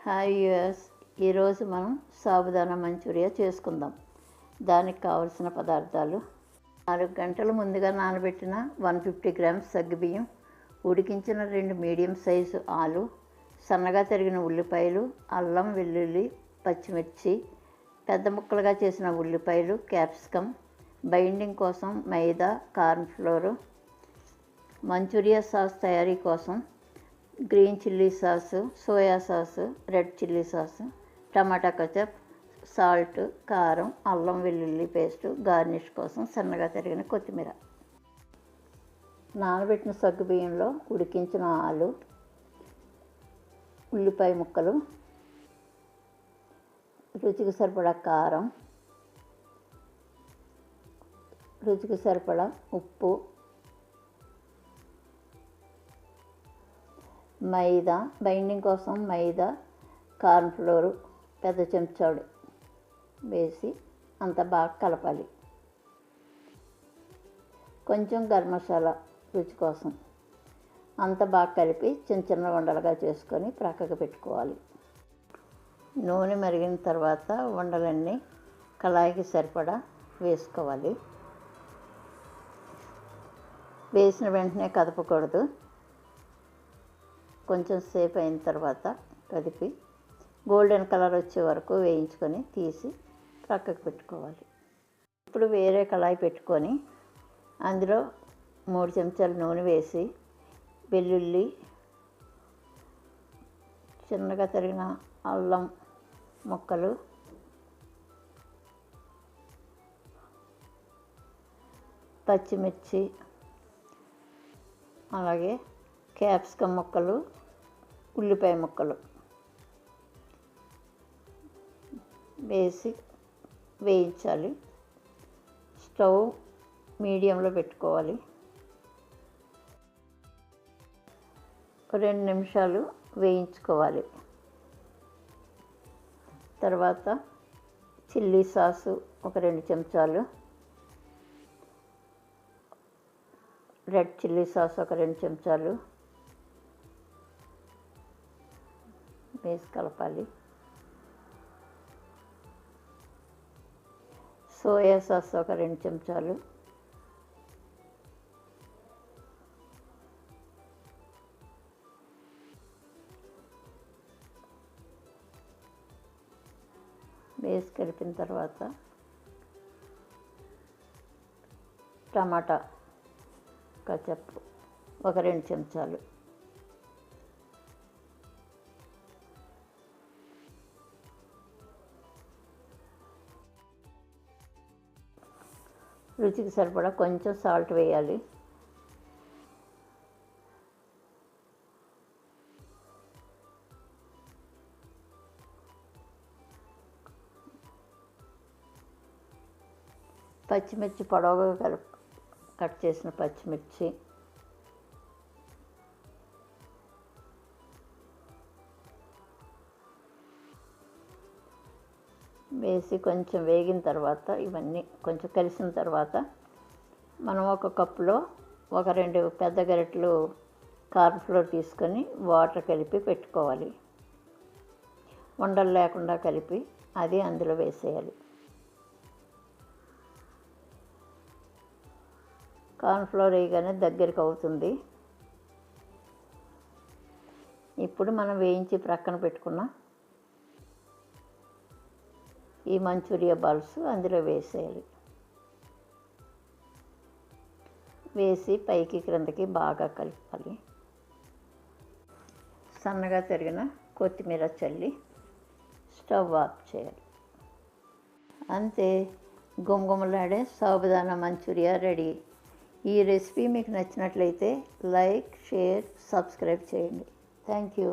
Hi US ఈరోజు మనం sabudana Manchuria చేసుకుందాం. దానికి కావలసిన పదార్థాలు నాలుగు గంటలు ముందుగా నానబెట్టిన వన్ ఫిఫ్టీ గ్రామ్స్ సగ్గుబియ్యం ఉడికించిన రెండు మీడియం సైజు ఆలు సన్నగా తరిగిన ఉల్లిపాయలు అల్లం వెల్లుల్లి పచ్చిమిర్చి పెద్ద ముక్కలుగా చేసిన ఉల్లిపాయలు క్యాప్సికమ్ బైండింగ్ కోసం మైదా కార్న్ఫ్లోరు మంచూరియా సాస్ తయారీ కోసం green chilli sauce soya sauce red chilli sauce tomato ketchup salt కారం అల్లం వెల్లుల్లి పేస్ట్ గార్నిష్ కోసం సన్నగా తరిగిన కొత్తిమీర. నానబెట్టిన సగ్గు బియ్యంలో ఉడికించిన ఆలు ఉల్లిపాయ ముక్కలు రుచికి సరిపడా కారం రుచికి సరిపడా ఉప్పు మైదా బైండింగ్ కోసం మైదా కార్న్ఫ్లోరు పెద్ద చెంచాడు వేసి అంత బాగా కలపాలి. కొంచెం గరం మసాలా రుచి కోసం అంత బాగా కలిపి చిన్న చిన్న వండలుగా చేసుకొని ప్రక్కకు పెట్టుకోవాలి. నూనె మరిగిన తర్వాత వండలన్నీ కళాయికి సరిపడా వేసుకోవాలి. వేసిన వెంటనే కదపకూడదు. కొంచెం సేపు అయిన తర్వాత కదిపి గోల్డెన్ కలర్ వచ్చే వరకు వేయించుకొని తీసి పక్కకు పెట్టుకోవాలి. ఇప్పుడు వేరే కళాయి పెట్టుకొని అందులో మూడు చెంచాలు నూనె వేసి వెల్లుల్లి చిన్నగా తరిగిన అల్లం ముక్కలు పచ్చిమిర్చి అలాగే క్యాప్సికమ్ ముక్కలు ఉల్లిపాయ ముక్కలు. వేసి వేయించాలి. స్టవ్ మీడియంలో పెట్టుకోవాలి. రెండు నిమిషాలు వేయించుకోవాలి. తర్వాత చిల్లీ సాసు ఒక రెండు చెంచాలు. రెడ్ చిల్లీ సాస్ ఒక రెండు చెంచాలు. వేసి కలపాలి సోయా సాస్ ఒక రెండు చెంచాలు. వేసి కలిపిన తర్వాత టమాటా కచప్పు ఒక రెండు చెంచాలు. రుచికి సరిపడా కొంచెం సాల్ట్ వేయాలి. పచ్చిమిర్చి పొడవుగా కలుపు కట్ చేసిన పచ్చిమిర్చి. వేసి కొంచెం వేగిన తర్వాత ఇవన్నీ కొంచెం కలిసిన తర్వాత మనం ఒక కప్పులో ఒక రెండు పెద్ద గరిటెలు కార్న్ఫ్లోర్ తీసుకొని వాటర్ కలిపి పెట్టుకోవాలి. ఉండలు లేకుండా కలిపి అది అందులో వేసేయాలి. కార్న్ఫ్లోర్ వేయగానే దగ్గరికి అవుతుంది. ఇప్పుడు మనం వేయించి ప్రక్కన పెట్టుకున్న ఈ మంచూరియా బాల్స్ అందులో వేసేయాలి. వేసి పైకి క్రిందకి బాగా కలపాలి. సన్నగా తరిగిన కొత్తిమీర చల్లి స్టవ్ ఆఫ్ చేయాలి. అంతే గుమగుమలాడే సాబుదానా మంచూరియా రెడీ. ఈ రెసిపీ మీకు నచ్చినట్లయితే లైక్ షేర్ సబ్స్క్రైబ్ చేయండి. Thank you.